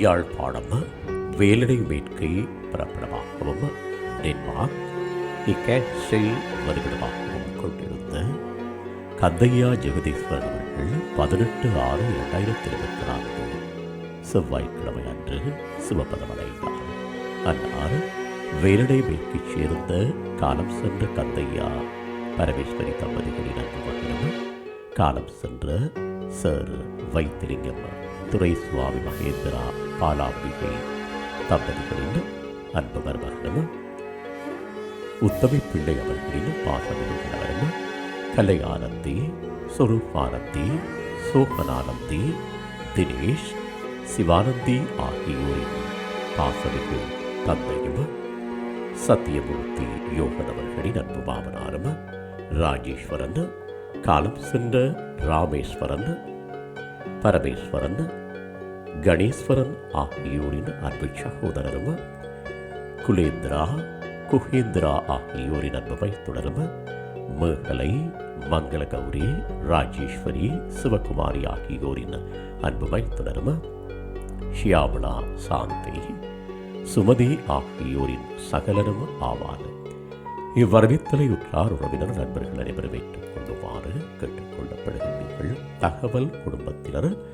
யாழ்ப்பாணம் வேலடை வேட்கை பிரபலமாகவும் டென்மார்க் இக்கேஷை வருகிடமாகவும் கொண்டிருந்த கந்தையா ஜெகதீஸ்வரன் அவர்கள் பதினெட்டு ஆறு இரண்டாயிரத்தி இருபத்தி நான்கு செவ்வாய்க்கிழமை அன்று சிவபதமடைந்தார் அன்னார் வேலடை வேட்கைச் சேர்ந்த காலம் சென்ற கந்தையா பரமேஸ்வரி தம்பதிகளின் அன்பு மகனும் காலம் சென்ற சர் வைத்திலிங்கம் துரை சுவாமி மகேந்திரா பாலாம்பிகை தம்பதிகளின் அன்பு மருமகனும் உத்தமி பிள்ளை அவர்களின் பாசமிகு கணவரும் கலை ஆனந்தி சொரூபானந்தி சோகனானந்தி தினேஷ் சிவானந்தி ஆகியோரின் பாசமிகு தந்தையும் சத்தியமூர்த்தி யோகன் அவர்களின் அன்பு மாமனாரும் ராஜேஸ்வரன் காலம் சென்ற ராமேஸ்வரன் பரமேஸ்வரன் கணேஸ்வரன் ஆகியோரின் அன்பு சகோதரரும் குலேந்திரா குஹேந்திரா ஆகியோரின் அன்புமை தொடரும் மேகலை மங்களகௌரி ராஜேஸ்வரி சிவகுமாரி ஆகியோரின் அன்புமை தொடரும் ஷியாமளா சாந்தி சுமதி ஆகியோரின் சகலரும் ஆவார். இவ்வரவித்தலை உற்றார் உறவினர் நண்பர்கள் அனைவரும் ஏற்றுக்கொள்ளுமாறு கேட்டுக்கொள்ளப்படுகின்றீர்கள். தகவல் குடும்பத்தினர்